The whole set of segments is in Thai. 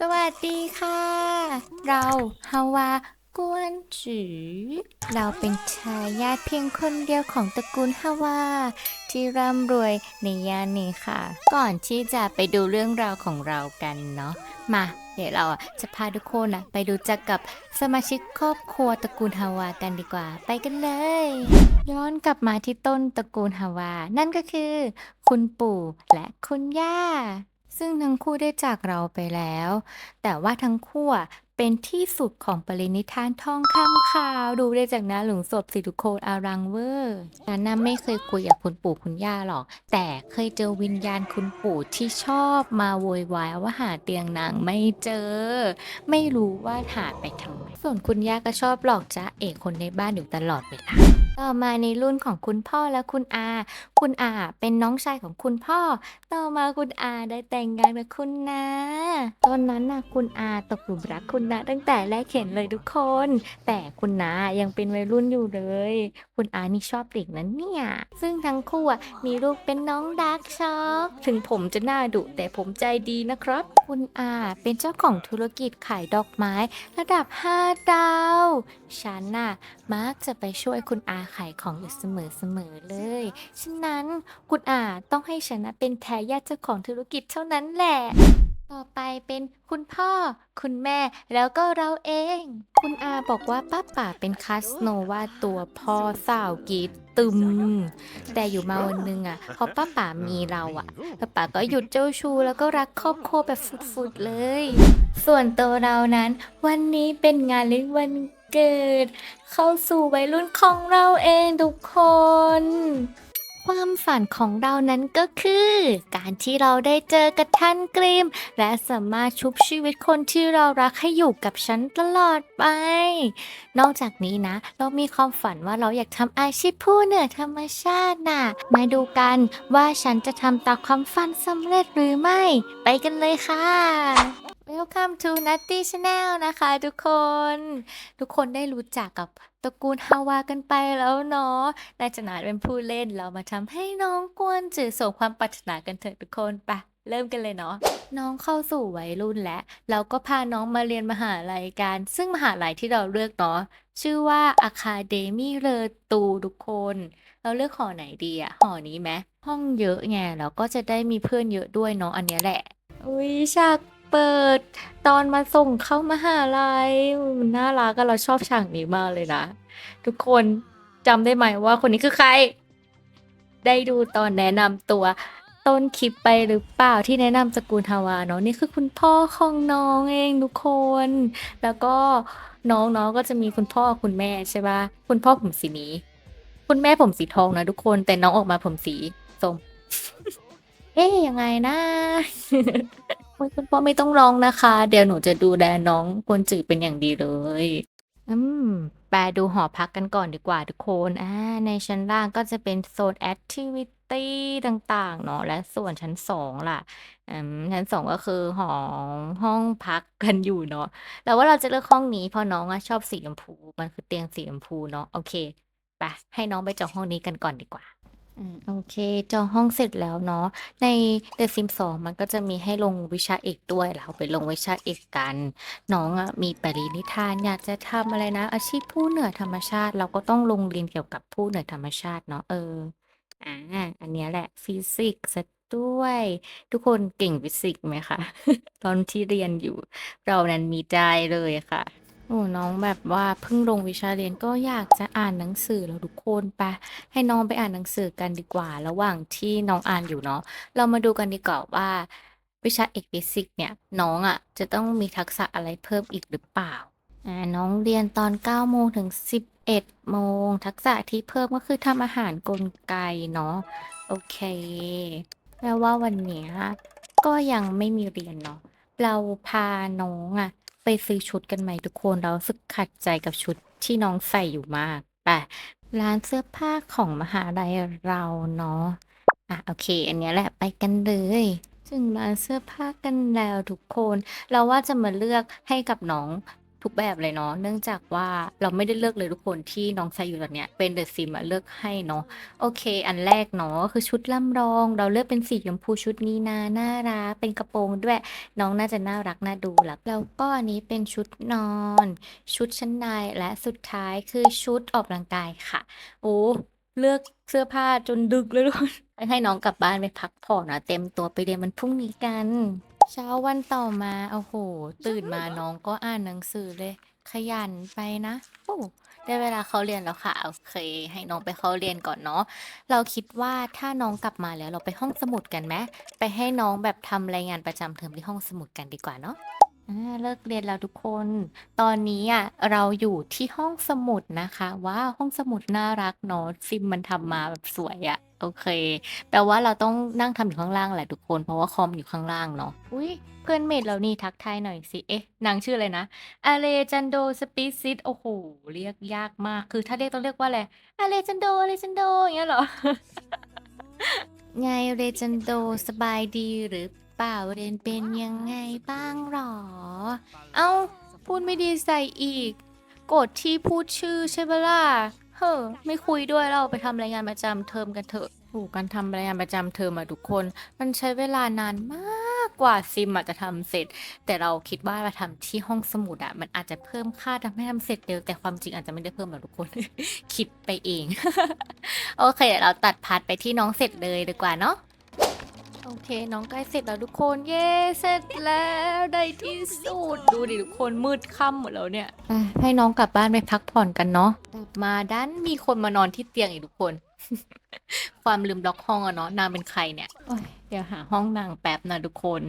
สวัสดีค่ะ เราฮาวากวนจือเราเป็นชายาทเพียงคนเดียวของตระกูลฮาวา ที่ร่ำรวยในย่านนี้ค่ะ ก่อนที่จะไปดูเรื่องราวของเรากันเนาะมา เดี๋ยวเราอะจะพาทุกคนอะไปดูจักกับสมาชิกครอบครัวตระกูลฮาวากันดีกว่า ไปกันเลย ย้อนกลับมาที่ต้นตระกูลฮาวา นั่นก็คือ คุณปู่และคุณย่า ซึ่งทั้งคู่ได้จากเราไปแล้ว แต่ว่าทั้งคู่เป็นที่สุดของปรินิธานทองคำขาว ดูได้จากน้าหลุมศพสิทุกคนอารังเวอร์ฉันน่ะไม่เคยคุยกับคุณปู่คุณย่าหรอก แต่เคยเจอวิญญาณคุณปู่ที่ชอบมาโวยวายว่าหาเตียงนางไม่เจอ ไม่รู้ว่าหาไปทำไมส่วนคุณย่าก็ชอบหลอกจ้าเอกคนในบ้านอยู่ตลอดเวลา ต่อมาในรุ่นของคุณพ่อและคุณอา คุณอาเป็นน้องชายของคุณพ่อ ต่อมาคุณอาได้แต่งงานกับคุณนา ตอนนั้นน่ะคุณอาตกหลุมรักคุณนาตั้งแต่แรกเห็นเลยทุกคน แต่คุณนายังเป็นวัยรุ่นอยู่เลย คุณอานี่ชอบเด็กนั้นเนี่ย ซึ่งทั้งคู่อะมีลูกเป็นน้องดาร์กช็อกถึงผมจะหน้าดุแต่ผมใจดีนะครับ คุณอาเป็นเจ้าของธุรกิจขายดอกไม้ ระดับ 5 ดาว ฉันน่ะมักจะไปช่วยคุณอาขายของอยู่เสมอๆเลย ฉะนั้นคุณอาต้องให้ฉันนะเป็นทายาทเจ้าของธุรกิจเท่านั้นแหละ ต่อไปเป็นคุณพ่อ คุณแม่แล้วก็เราเอง คุณอาบอกว่าป้าป่าเป็นคาสโนวาตัวพ่อสาวกรีดตึม แต่อยู่มาวันหนึงอะพอป้าป่ามีเราอะป้าป่าก็หยุดเจ้าชู้แล้วก็รักครอบครัวแบบฟุดๆเลย ส่วนตัวเรานั้น วันนี้เป็นงานเลี้ยงวัน เกิด เข้าสู่วัยรุ่นของเราเองทุกคน ความฝันของเรานั้นก็คือ การที่เราได้เจอกับท่านกรีมและสามารถชุบชีวิตคนที่เรารักให้อยู่กับฉันตลอดไป นอกจากนี้นะ เรามีความฝันว่าเราอยากทำอาชีพผู้เหนือธรรมชาติน่ะ มาดูกันว่าฉันจะทำตามความฝันสำเร็จหรือไม่ ไปกันเลยค่ะ Welcome to Nutty Channel นะคะทุกคน ทุกคนได้รู้จักกับตระกูลฮาวากันไปแล้วเนาะนายจนาเป็นผู้เล่นเรามาทำให้น้องกวนจือส่งความปรารถนากันเถอะทุกคนไปเริ่มกันเลยเนาะน้องเข้าสู่วัยรุ่นแล้วเราก็พาน้องมาเรียนมหาลัยกัน ซึ่งมหาลัยที่เราเลือกเนาะชื่อว่า Academy เลอตูทุกคน เราเลือกหอไหนดีอะหอนี้ไหมห้องเยอะไงเราก็จะได้มีเพื่อนเยอะด้วยเนาะอันเนี้ยแหละอุ้ยฉาก เปิด ตอนมาส่งเข้ามหาลัยมันน่ารักก็เราชอบฉากนี้มากเลยนะ ทุกคนจำได้ไหมว่าคนนี้คือใคร ได้ดูตอนแนะนำตัวต้นคลิปไปหรือเปล่าที่แนะนำสกุลฮาวาเนาะนี่คือคุณพ่อของน้องเองทุกคน แล้วก็น้องๆก็จะมีคุณพ่อคุณแม่ใช่ปะคุณพ่อผมสีนี้ คุณแม่ผมสีทองนะทุกคนแต่น้องออกมาผมสีส้มเอ๊ยยังไงนะ ยคุณพ่อไม่ต้องร้องนะคะ เดี๋ยวหนูจะดูแลน้องกวนจือเป็นอย่างดีเลย อืมแปดูหอพักกันก่อนดีกว่าทุกคนอ่าในชั้นล่างก็จะเป็นโซนแอคทิวิตี้ต่างๆ เนาะและส่วนชั้นสองล่ะอืมชั้นสองก็คือหอห้องพักกันอยู่เนาะแต่ว่าเราจะเลือกห้องนี้เพราะน้องอะชอบสีชมพูมันคือเตียงสีชมพูเนาะโอเคไปให้น้องไปจองห้องนี้กันก่อนดีกว่า อืม โอเค จองห้องเสร็จแล้วเนาะ ใน The Sims 2มันก็จะมีให้ลงวิชาเอกด้วยเราไปลงวิชาเอกกัน น้องอะมีปรินิพานอยากจะทำอะไรนะ อาชีพผู้เหนือธรรมชาติ เราก็ต้องลงเรียนเกี่ยวกับผู้เหนือธรรมชาติเนาะเอออาอันเนี้ยแหละฟิสิกส์เสียด้วย ทุกคนเก่งฟิสิกส์ไหมคะ ตอนที่เรียนอยู่ เรานั้นมีได้เลยค่ะ โอ้น้องแบบว่าเพิ่งลงวิชาเรียนก็อยากจะอ่านหนังสือแล้วทุกคนไปให้น้องไปอ่านหนังสือกันดีกว่า ระหว่างที่น้องอ่านอยู่เนาะเรามาดูกันดีกว่าว่า วิชาเอกฟิสิกส์เนี่ย น้องอะจะต้องมีทักษะอะไรเพิ่มอีกหรือเปล่าอ่าน้องเรียนตอน9โมงถึง 11โมงทักษะที่เพิ่มก็คือทำอาหารกลไกเนาะโอเคแปลว่าวันเนี้ยก็ยังไม่มีเรียนเนาะเราพาน้องอะ ไปซื้อชุดกันไหมทุกคนเราสึกขัดใจกับชุดที่น้องใส่อยู่มากแต่ร้านเสื้อผ้าของมหาลัยเราเนาะอะโอเค อันนี้แหละไปกันเลยถึงร้านเสื้อผ้ากันแล้วทุกคน เราว่าจะมาเลือกให้กับน้อง ทุกแบบเลยเนาะเนื่องจากว่าเราไม่ได้เลือกเลยทุกคนที่น้องใส่อยู่ตอนเนี้ยเป็นเดอะซิมอะเลือกให้เนาะโอเค อันแรกเนาะคือชุดล่ำรอง เราเลือกเป็นสีชมพูชุดนี้นะน่ารักเป็นกระโปรงด้วยน้องน่าจะน่ารักน่าดูแล้วแล้วก็อันนี้เป็นชุดนอน ชุดชั้นในและสุดท้ายคือชุดออกกำลังกายค่ะ โอ้เลือกเสื้อผ้าจนดึกเลยทุกคนให้น้องกลับบ้านไปพักผ่อนนะเต็มตัวไปเรียนวันพรุ่งนี้กัน เช้าวันต่อมาโอ้โห ตื่นมาน้องก็อ่านหนังสือเลย ขยันไปนะโอ้ได้เวลาเขาเรียนแล้วค่ะโอเค ให้น้องไปเข้าเรียนก่อนเนาะเราคิดว่าถ้าน้องกลับมาแล้วเราไปห้องสมุดกันไหมไปให้น้องแบบทำรายงานประจำเทอมที่ห้องสมุดกันดีกว่าเนาะ อา เลิกเรียนแล้วทุกคน ตอนนี้อะเราอยู่ที่ห้องสมุดนะคะ ว้าว ห้องสมุดน่ารักเนาะซิมมันทำมาแบบสวยอะ โอเค แปลว่าเราต้องนั่งทำอยู่ข้างล่างแหละทุกคน เพราะว่าคอมอยู่ข้างล่างเนาะ อุ้ยเพื่อนเมดเรานี่ทักทายหน่อยสิ เอ๊ะ นางชื่ออะไรนะอเลจันโดสปิซิตโอ้โห เรียกยากมาก คือถ้าเรียกต้องเรียกว่าอะไรอเลจันโดอเลจันโดอย่างเงี้ยเหรอ ไงเรจันโดสบายดีหรือ เปล่าเรียนเป็นยังไงบ้างหรอ เอ้า พูดไม่ดีใส่อีก กดที่พูดชื่อใช่ปะล่ะ เฮ้อ ไม่คุยด้วยเราไปทำรายงานประจำเทอมกันเถอะโอ้การทำรายงานประจำเทอมอะทุกคน มันใช้เวลานานมากกว่าซิมอะจะทำเสร็จ แต่เราคิดว่ามาทำที่ห้องสมุดอะมันอาจจะเพิ่มค่าทำให้ทำเสร็จเร็วแต่ความจริงอาจจะไม่ได้เพิ่มหรอกทุกคน คิดไปเอง โอเคเดี๋ยวเราตัดพาร์ทไปที่น้องเสร็จเลยดีกว่าเนาะ โอเค น้องใกล้เสร็จแล้วทุกคน เย้เสร็จแล้วได้ที่สุด ดูดิทุกคนมืดค่ำหมดแล้วเนี่ยอะให้น้องกลับบ้านไปพักผ่อนกันเนาะกลับมาด้านมีคนมานอนที่เตียงอีกทุกคน ความลืมล็อกห้องอะเนาะนางเป็นใครเนี่ยโอ้ยเดี๋ยวหาห้องนางแป๊บนะทุกคน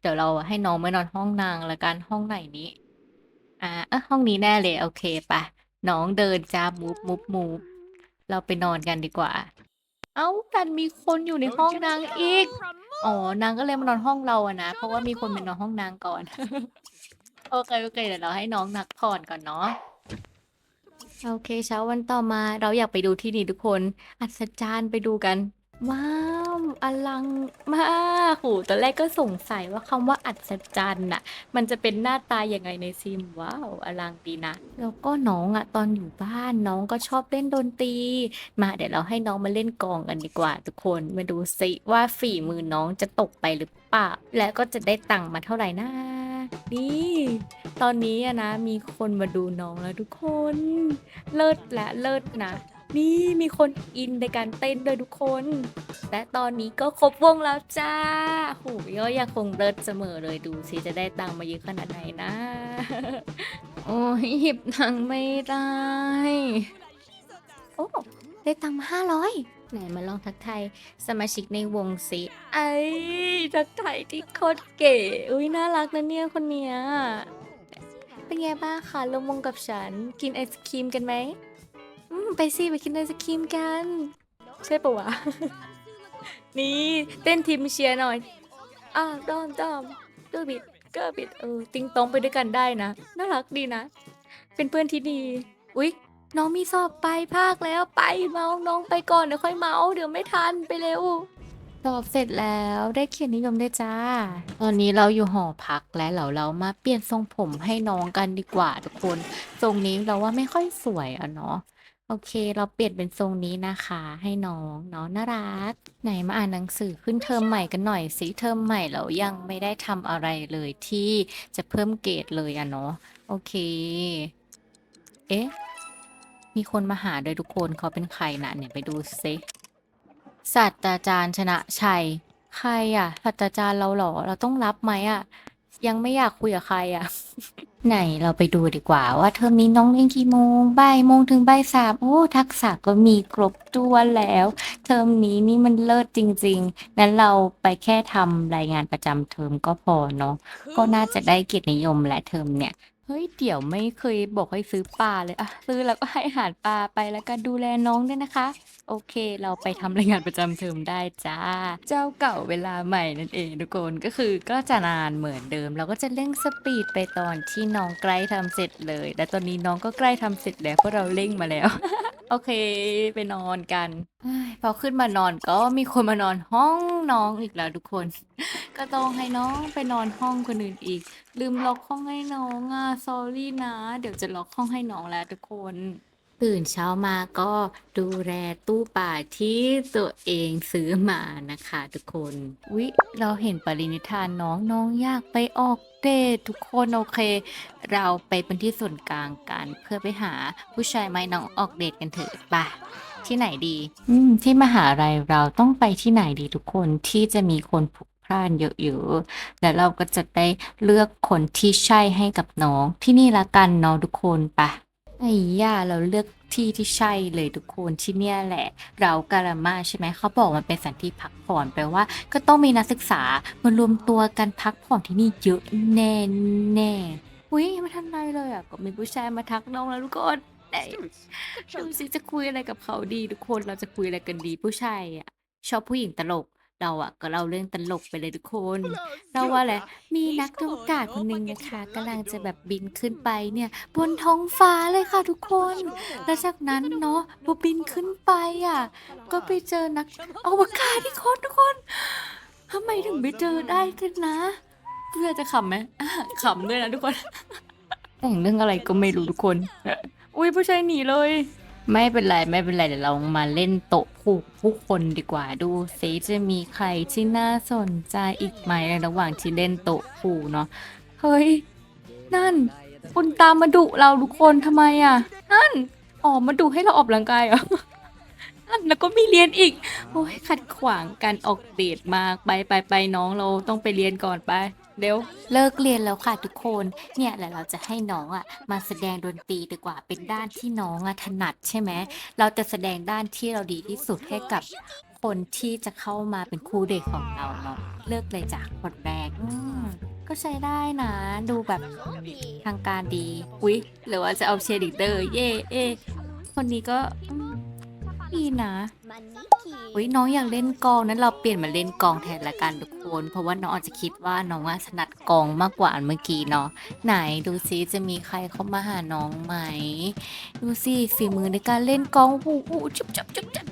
เดี๋ยวเราให้น้องไปนอนห้องนางละกันห้องไหนนี้อ่าเออห้องนี้แน่เลยโอเคไปะน้องเดินจ้ามูฟมูฟมูฟเราไปนอนกันดีกว่า เอ้าดันมีคนอยู่ในห้องนางอีก อ๋อนางก็เลยมานอนห้องเราอะนะ เพราะว่ามีคนไปนอนห้องนางก่อน โอเคโอเคเดี๋ยวเราให้น้องนักผ่อนก่อนเนาะ โอเคเช้าวันต่อมาเราอยากไปดูที่นี่ทุกคน อัศจรรย์ไปดูกัน ว้าว อลังมากโหตอนแรกก็สงสัยว่าคำว่าอัศจรรย์น่ะ มันจะเป็นหน้าตายังไงในซิมว้าวอลังดีนะ แล้วก็น้องอะตอนอยู่บ้านน้องก็ชอบเล่นดนตรี มาเดี๋ยวเราให้น้องมาเล่นกองกันดีกว่า ทุกคนมาดูสิว่าฝีมือน้องจะตกไปหรือเปล่าและก็จะได้ตังค์มาเท่าไหร่นะนี่ตอนนี้นะมีคนมาดูน้องแล้วทุกคน เลิศและเลิศนะ นี่มีคนอินในการเต้นด้วยทุกคน และตอนนี้ก็ครบวงแล้วจ้าโหก็ยังคงเลิศเสมอเลยดูสิจะได้ตังค์มาเยอะขนาดไหนนะ โอ้ยหยิบตังค์ไม่ได้ โอ้ ได้ตังค์มาห้าร้อยไหนมาลองทักทายสมาชิกในวงสิไอ้ทักทายที่โคตรเก๋ อุ้ยน่ารักนะเนี่ยคนเนี้ยเป็นไงบ้างคะลงวงกับฉันกินไอศครีมกันไหม อืมไปสิไปกินไอศครีมกัน ใช่ปะวะ นี่เต้นทีมเชียร์หน่อยอ้าวดอมดอมดูบิดเกอร์บิดเออติงตองไปด้วยกันได้นะ น่ารักดีนะ เป็นเพื่อนที่ดี อุ๊ย น้องมีสอบไปภาคแล้วไปเมาน้องไปก่อนเดี๋ยวค่อยเมาเดี๋ยวไม่ทันไปเร็วสอบเสร็จแล้วได้เขียนนิยมได้จ้า ตอนนี้เราอยู่หอพักและเราเรามาเปลี่ยนทรงผมให้น้องกันดีกว่าทุกคน ทรงนี้เราว่าไม่ค่อยสวยอะเนาะ โอเค เราเปลี่ยนเป็นทรงนี้นะคะ ให้น้องเนาะน่ารัก ไหนมาอ่านหนังสือขึ้นเทอมใหม่กันหน่อยสิเทอมใหม่เรายังไม่ได้ทำอะไรเลยที่จะเพิ่มเกรดเลยอะเนาะโอเค เอ๊ะ มีคนมาหาด้วยทุกคนเขาเป็นใครนะเนี่ยไปดูซิศาสตราจารย์ชนะชัย ใครอะศาสตราจารย์เราเหรอ เราต้องรับไหมอะยังไม่อยากคุยกับใครอะ ไหนเราไปดูดีกว่าว่าเทอมนี้น้องเรียนกี่โมงบ่ายโมงถึงบ่ายสามโอ้ทักษะก็มีครบตัวแล้ว เทอมนี้นี่มันเลิศจริงๆงั้นเราไปแค่ทำรายงานประจำเทอมก็พอเนาะก็น่าจะได้เกียรตินิยมและเทอมเนี่ย เฮ้ยเดี๋ยวไม่เคยบอกให้ซื้อปลาเลยอะซื้อแล้วก็ให้อาหารปลาไปแล้วก็ดูแลน้องด้วยนะคะ โอเค เราไปทำรายงานประจำเทอมได้จ้า เจ้าเก่าเวลาใหม่นั่นเองทุกคนก็คือก็จะนานเหมือนเดิม เราก็จะเร่งสปีดไปตอนที่น้องใกล้ทำเสร็จเลย และตอนนี้น้องก็ใกล้ทำเสร็จแล้วเพราะเราเร่งมาแล้ว โอเค ไปนอนกันเอ้ยพอขึ้นมานอนก็มีคนมานอนห้องน้องอีกแล้วทุกคน ก็ต้องให้น้องไปนอนห้องคนอื่นอีก ลืมล็อกห้องให้น้องอะ s อรี่นะ เดี๋ยวจะล็อกห้องให้น้องแล้วทุกคน ตื่นเช้ามาก็ดูแลตู้ป่าที่ตัวเองซื้อมานะคะทุกคนวิเราเห็นปรินิธานน้องน้องอยากไปออกเดททุกคนโอเค เราไปเป็นที่ส่วนกลางกันเพื่อไปหาผู้ชายไหมน้องออกเดทกันเถอะไป่ะ ที่ไหนดี อืมที่มหาลัยเราต้องไปที่ไหนดีทุกคนที่จะมีคนพลุกพล่านเยอะๆแล้วเราก็จะได้เลือกคนที่ใช่ให้กับน้องที่นี่ละกันเนาะทุกคนไปะไอ้ย่าเราเลือกที่ที่ใช่เลยทุกคนที่เนี่ยแหละ เราการามาใช่ไหมเขาบอกมันเป็นสถานที่พักผ่อนแปลว่า ก็ต้องมีนักศึกษามารวมตัวกันพักผ่อนที่นี่เยอะแน่แน่ๆอุ้ยยังไม่ทันไรเลยอะก็มีผู้ชายมาทักน้องแล้วทุกคน ไหนดูสิจะคุยอะไรกับเขาดีทุกคนเราจะคุยอะไรกันดีผู้ชายอะ ชอบผู้หญิงตลก เราอะ ก็เล่าเรื่องตลกไปเลยทุกคน เราว่าแหละมีนักอวกาศคนหนึ่งนะคะกำลังจะแบบบินขึ้นไปเนี่ย บนท้องฟ้าเลยค่ะทุกคน แล้วจากนั้นเนาะพอบินขึ้นไปอะ ก็ไปเจอนักอวกาศที่คนทุกคนทำไมถึงไปเจอได้กันนะ เพื่อจะขำไหมอะขำด้วยนะทุกคน แต่งเรื่องอะไรก็ไม่รู้ทุกคน อุ้ยผู้ชายหนีเลย ไม่เป็นไรไม่เป็นไรเดี๋ยวเรามาเล่นโต๊ะผูกผู้คนดีกว่าดูซิจะมีใครที่น่าสนใจอีกไหมในระหว่างที่เล่นโต๊ะผูกเนาะเฮ้ยนั่นคุณตามมาดุเราทุกคนทำไมอะ นั่นอ๋อมาดุให้เราออกกำลังกายเหรอนั่นแล้วก็มีเรียนอีกโอ้ยขัดขวางการออกเดทมากไปไปไปน้องเราต้องไปเรียนก่อนไป เดี๋ยวเลิกเรียนแล้วค่ะทุกคน เนี่ยแหละเราจะให้น้องอะมาแสดงดนตรีดีกว่าเป็นด้านที่น้องอะถนัดใช่ไหมเราจะแสดงด้านที่เราดีที่สุดให้กับคนที่จะเข้ามาเป็นครูเดทของเราเนาะเลิกเลยจากคนแรกอืมก็ใช้ได้นะ ดูแบบทางการดีอุ๊ยหรือว่าจะเอาเชียร์ลีดเดอร์ เย่เอคนนี้ก็อืม ดีนะอุ้ยน้องอยากเล่นกลองนั้นเราเปลี่ยนมาเล่นกลองแทนละกันทุกคนเพราะว่าน้องอาจจะคิดว่าน้องว่าถนัดกลองมากกว่าอันเมื่อกี้เนาะไหนดูซิจะมีใครเข้ามาหาน้องไหม ดูสิฝีมือในการเล่นกลองโอ้โหจุบจับจุบจับ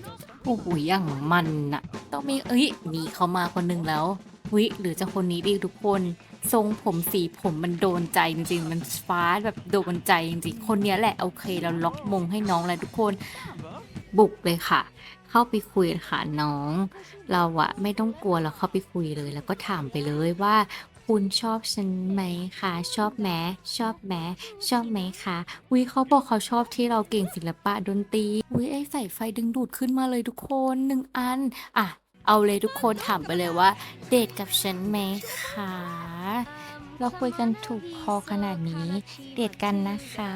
โอ้โหอย่างมันน่ะ ต้องมีเอ้ยมีเข้ามาคนหนึ่งแล้ววิหรือจะคนนี้ดีทุกคนทรงผมสีผมมันโดนใจจริงๆ มันฟ้าแบบโดนใจจริงๆ คนเนี้ยแหละโอเคเราล็อกมงให้น้องเลยทุกคน บุกเลยค่ะ เข้าไปคุยค่ะน้อง เราอะไม่ต้องกลัวเราเข้าไปคุยเลย แล้วก็ถามไปเลยว่าคุณชอบฉันไหมคะชอบแม้ชอบแม้ชอบไหมคะวิเขาบอกเขาชอบที่เราเก่งศิลปะดนตรีวิไอ้ใส่ไฟดึงดูดขึ้นมาเลยทุกคนหนึ่งอันอะเอาเลยทุกคนถามไปเลยว่า เดทกับฉันไหมคะเราคุยกันถูกคอขนาดนี้ เดทกันนะคะ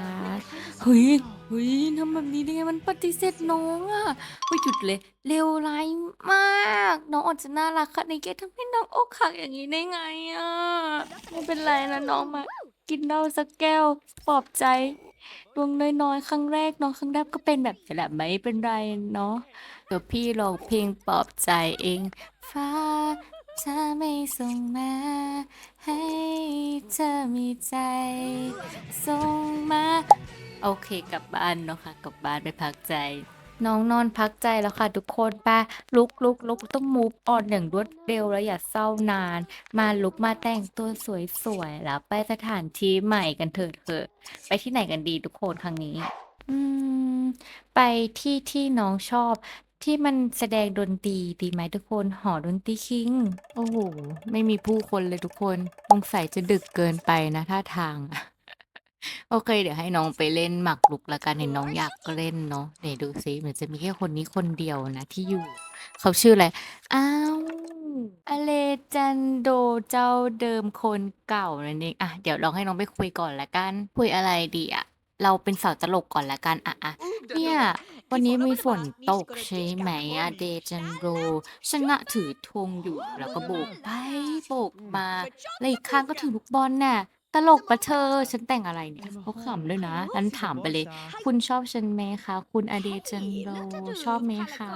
เฮ้ย เฮ้ยทำแบบนี้ได้ไงมันปฏิเสธน้องอะไม่หยุดเลยเลวร้ายมาก น้องอาจะน่ารักขนาดนี้แกทำให้น้องอกหักอย่างนี้ได้ไงอะไม่เป็นไรนะน้องมา กินเหล้าสักแก้วปลอบใจดวงน้อยๆครั้งแรกน้องครั้งแรกก็เป็นแบบนี้แหละไม่เป็นไรเนาะเดี๋ยวพี่ร้องเพลงปลอบใจเองฟ้า ถ้าไม่ส่งมา ให้เธอมีใจ ส่งมา โอเคกลับบ้านเนาะค่ะกลับบ้านไปพักใจ น้องนอนพักใจแล้วค่ะทุกคนไปลุกลุกลุกต้องมูฟออนอย่างรวดเร็วแล้วอย่าเศร้านาน มาลุกมาแต่งตัวสวยๆแล้วไปสถานที่ใหม่กันเถิดเถอะไปที่ไหนกันดีทุกคนครั้งนี้ อืม ไปที่ที่น้องชอบ ที่มันแสดงดนตรีดีไหมทุกคน หอดนตรีคิง โอ้โห ไม่มีผู้คนเลยทุกคนสงสัยจะดึกเกินไปนะท่าทางอะโอเค เดี๋ยวให้น้องไปเล่นหมากรุกแล้วกันเห็นน้องอยากเล่นเนาะเดี๋ยวดูซิเหมือนจะมีแค่คนนี้คนเดียวนะที่อยู่ เขาชื่ออะไร อ้าวอเลจันโดเจ้าเดิมคนเก่านั่นเองอะเดี๋ยวลองให้น้องไปคุยก่อนละกัน คุยอะไรดีอะเราเป็นสาวตลกก่อนละกันอะอะเนี่ย วันนี้มีฝนตกใช่ไหมอะเดจันโรฉันะถือธงอยู่แล้วก็โบกไปโบกมาแล้วอีกข้างก็ถือลูกบอลน่ะตลกปะเธอ ฉันแต่งอะไรเนี่ยเขาขำด้วยนะนั้นถามไปเลย คุณชอบฉันไหมคะ คุณอเดจันโรชอบไหมคะ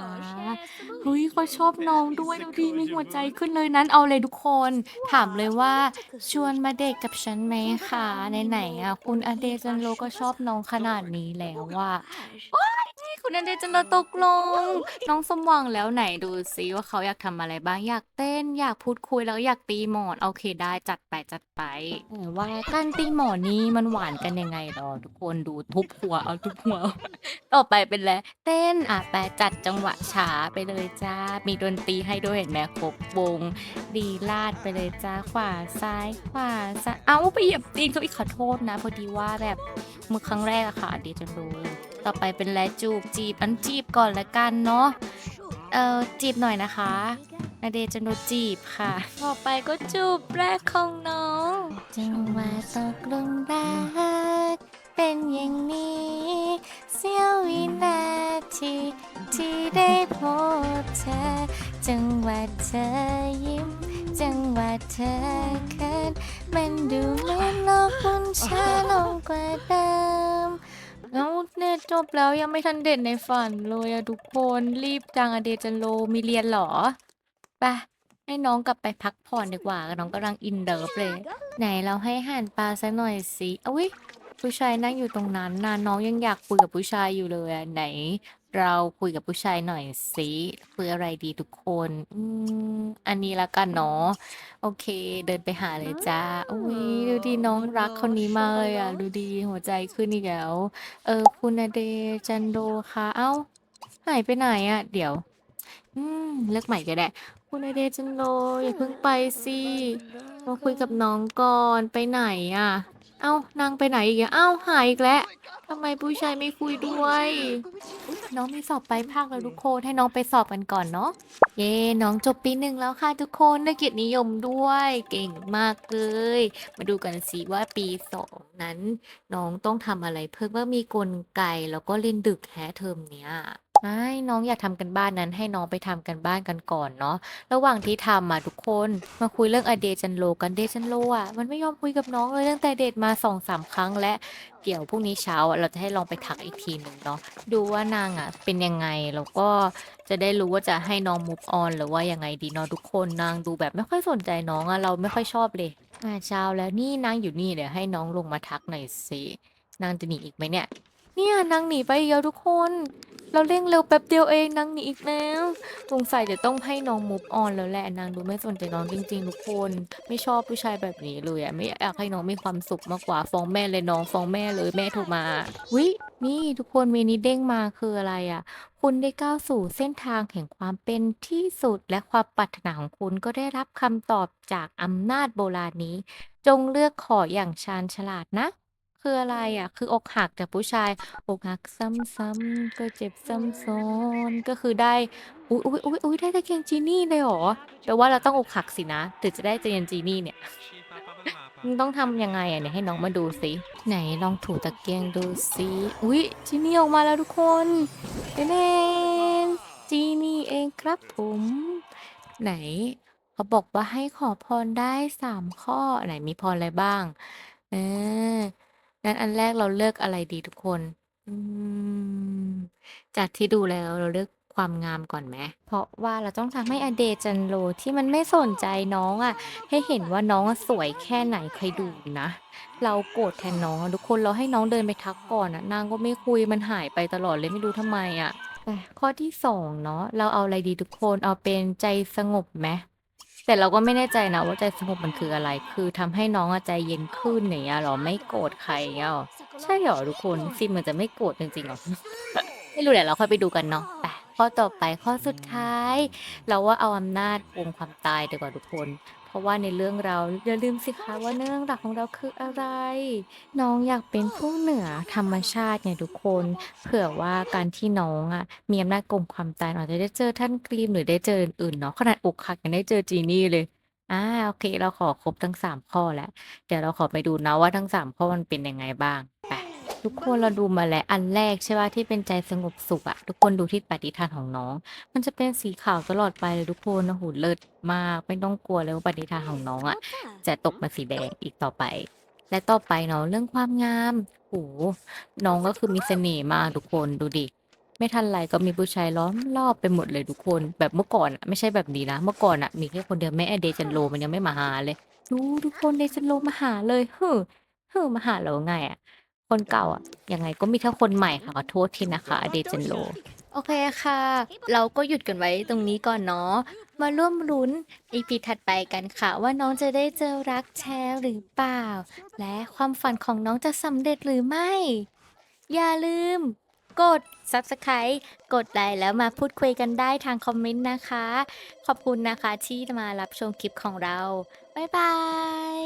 เฮ้ยเขาชอบน้องด้วยดูดีมีหัวใจขึ้นเลยนั้นเอาเลยทุกคน ถามเลยว่า ชวนมาเดทกับฉันไหมคะไหนๆอะคุณอเดจันโรก็ชอบน้องขนาดนี้แล้วว่า ว้ายนี่เขคุณอเดชจันโดตกลง น้องสมหวังแล้วไหนดูซิว่าเขาอยากทำอะไรบ้างอยากเต้น อยากพูดคุยแล้วอยากตีหมอนโอเคได้จัดไปจัดไปแต่ว่าการตีหมอนนี้มันหวานกันยังไงหรอทุกคนดูทุบหัวเอาทุบหัวต่อไปเป็นแล้วเต้นอะไปจัดจังหวะช้าไปเลยจ้า มีดนตรีให้ด้วยเห็นไหมครบวง ดีลาดไปเลยจ้าขวาซ้ายขวาซ้ายเอาไปเหยียบตีนเขาอีกขอโทษนะ พอดีว่าแบบมือครั้งแรกอะค่ะดีจะรู้ ต่อไปเป็นแลจูบจีบอันจีบก่อนละกันเนาะเออจีบหน่อยนะคะนาเดจะโดนจีบค่ะ ต่อไปก็จูบแรกของน้องจังหวะตกลงรักเป็นอย่างนี้ เสี้ยววินาทีที่ได้พบเธอ จังหวะเธอยิ้ม จังหวะเธอเขินมันดูเหมือนโลกคุณช้าลงกว่าเดิม แล้วเน็ตจบแล้วยังไม่ทันเด็ดในฝันเลยอะทุกคนรีบจังอะเดจันโลมีเรียนเหรอไปให้น้องกลับไปพักผ่อนดีกว่า น้องกำลังอินเดิร์ฟเลย ไหนเราให้อาหารปลาสักหน่อยสิอุ้ยผู้ชายนั่งอยู่ตรงนั้นนะน้องยังอยากคุยกับผู้ชายอยู่เลยอะไหน เราคุยกับผู้ชายหน่อยสิคุยอะไรดีทุกคน อืมอันนี้ละกันเนาะโอเค เดินไปหาเลยจ้าอุ้ยดูดีน้องรักคนนี้มากเลยอะ ดูดีหัวใจขึ้นอีกแล้ว เออ คุณอเดจันโดคะเอ้าหายไปไหนอะ เดี๋ยว อืมเลือกใหม่ก็ได้ คุณอเดจันโดอย่าเพิ่งไปสิมาคุยกับน้องก่อนไปไหนอะ เอ้านางไปไหนอีกอะเอ้าหายอีกแล้วทำไมผู้ชายไม่คุยด้วยน้องมีสอบไปลายภาคแล้วทุกคนให้น้องไปสอบกันก่อนเนาะเย้น้องจบปีหนึ่งแล้วค่ะทุกคนได้เกียรตินิยมด้วย เก่งมากเลย มาดูกันสิว่าปีสองนั้น น้องต้องทำอะไรเพิ่มว่ามีกลไกแล้วก็เรียนดึกแฮะเทอมเนี้ย ไม่น้องอยากทำกันบ้านนั้น ให้น้องไปทำกันบ้านกันก่อนเนาะ ระหว่างที่ทำอะทุกคนมาคุยเรื่องอเดจันโลกันเดจันโลอะมันไม่ยอมคุยกับน้องเลยตั้งแต่เดทมาสองสามครั้งและเดี๋ยวพรุ่งนี้เช้าอะเราจะให้ลองไปทักอีกทีหนึ่งเนาะดูว่านางอะเป็นยังไงแล้วก็จะได้รู้ว่าจะให้น้อง move on หรือว่ายังไงดีเนาะทุกคนนางดูแบบไม่ค่อยสนใจน้องอะเราไม่ค่อยชอบเลยอ่าเช้าแล้วนี่นางอยู่นี่เดี๋ยวให้น้องลงมาทักหน่อยสินางจะหนีอีกไหมเนี่ย เนี่ยนางหนีไปอีกแล้วทุกคน เราเร่งเร็วแป๊บเดียวเองนางหนีอีกแล้วสงสัยจะต้องให้น้องมุฟออนแล้วแหละนางดูไม่สนใจน้องจริงๆทุกคน ไม่ชอบผู้ชายแบบนี้เลยอะไม่อยากให้น้องมีความสุขมากกว่าฟ้องแม่เลยน้องฟ้องแม่เลยแม่โทรมาวินี่ทุกคนเมนี้เด้งมาคืออะไรอะคุณได้ก้าวสู่เส้นทางแห่งความเป็นที่สุดและความปรารถนาของคุณก็ได้รับคำตอบจากอำนาจโบราณนี้ จงเลือกขออย่างชาญฉลาดนะ คืออะไรอะ คืออกหักจากผู้ชายอกหักซ้ำๆก็เจ็บซ้ำซ้อนก็คือได้อุ๊ยอุ๊ยอุ๊ยอุ๊ยได้ตะเกียงจีนี่เลยเหรอแปลว่าเราต้องอกหักสินะถึงจะได้ตะเกียงจีนี่เนี่ยมึงต้องทำยังไงอะเนี่ยให้น้องมาดูสิไหนลองถูตะเกียงดูสิอุ๊ยจีนี่ออกมาแล้วทุกคนเดนจีนี่เองครับผม ไหนเขาบอกว่าให้ขอพรได้สามข้อไหนมีพรอะไรบ้าง เออ งั้นอันแรกเราเลือกอะไรดีทุกคน อืม จากที่ดูแล้วเราเลือกความงามก่อนไหม เพราะว่าเราต้องทำให้อเดจันโลที่มันไม่สนใจน้องอะ ให้เห็นว่าน้องอะสวยแค่ไหนใครดูนะ เราโกรธแทนน้องอะทุกคนเราให้น้องเดินไปทักก่อนอะนางก็ไม่คุยมันหายไปตลอดเลยไม่รู้ทำไมอะไปข้อที่สองเนาะเราเอาอะไรดีทุกคนเอาเป็นใจสงบไหม แต่เราก็ไม่แน่ใจนะว่าใจสงบมันคืออะไร คือทำให้น้องอะใจเย็นขึ้นอย่างเงี้ยหรอ ไม่โกรธใครอย่างเงี้ยหรอ ใช่เหรอทุกคนซิมมันจะไม่โกรธจริงๆหรอ ไม่รู้แหละเราค่อยไปดูกันเนาะไปข้อต่อไปข้อสุดท้าย เราว่าเอาอำนาจโกงความตายดีกว่าทุกคน ราะว่าในเรื่องเราอย่าลืมสิคะว่าเรื่องหลักของเราคืออะไร น้องอยากเป็นผู้เหนือธรรมชาติไงทุกคน เผื่อว่าการที่น้องอะมีอำนาจกงความตายอาจจะได้เจอท่านกรีมหรือได้เจออื่นๆเนาะขนาดอกหักยังได้เจอจีนี่เลยอ่าโอเค เราขอครบทั้งสามข้อแล้ว เดี๋ยวเราขอไปดูนะว่าทั้งสามข้อมันเป็นยังไงบ้างไป ทุกคนเราดูมาแล้วอันแรกใช่ป่ะที่เป็นใจสงบสุขอะทุกคนดูที่ปฏิทานของน้อง มันจะเป็นสีขาวตลอดไปเลยทุกคนโอ้โหเลิศมากไม่ต้องกลัวเลยว่าปฏิทานของน้องอะจะตกมาสีแดงอีกต่อไป และต่อไปเนาะเรื่องความงามโอ้น้องก็คือมีเสน่ห์มากทุกคนดูดิไม่ทันไรก็มีผู้ชายล้อมรอบไปหมดเลยทุกคนแบบเมื่อก่อนอะไม่ใช่แบบนี้นะเมื่อก่อนอะมีแค่คนเดียวแม่เดจันโลมันยังไม่มาหาเลย ดูทุกคนเดจันโลมาหาเลยเฮ้อเฮ้อมาหาเราไงอะ คนเก่าอะยังไงก็มีแค่คนใหม่ค่ะขอโทษทีนะคะเดเจนโล โอเคค่ะ เราก็หยุดกันไว้ตรงนี้ก่อนเนาะ มาร่วมลุ้น EP ถัดไปกันค่ะ ว่าน้องจะได้เจอรักแท้หรือเปล่า และความฝันของน้องจะสำเร็จหรือไม่ อย่าลืม กด Subscribe กดไลค์แล้วมาพูดคุยกันได้ทางคอมเมนต์นะคะ ขอบคุณนะคะที่มารับชมคลิปของเรา บ๊ายบาย